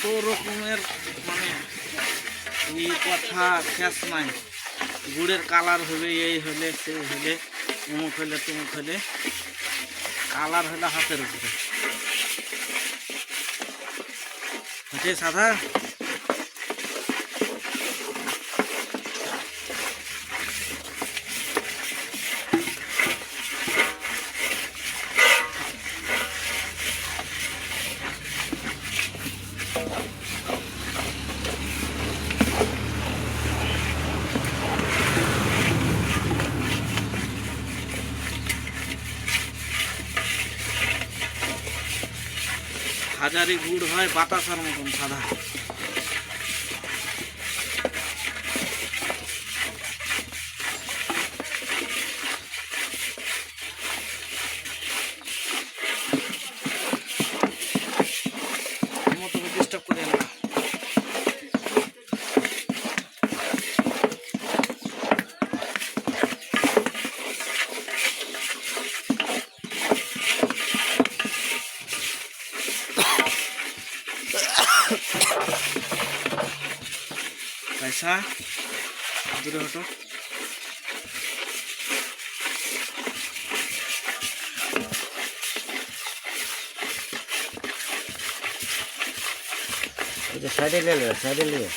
কত রকমের মানে এই কথা, শেষ নাই। গুড়ের কালার হলে এই হলে, সে হলে, অমুক হলে তুমুক হলে, কালার হলে হাতের উপরে। সাদা হাজারি গুড় হয় বাতাসার মতন সাদা। ডিস্টার্ব করে পয়সা দূরে হটো সাইডে নিয়ে সাইডে নিয়ে।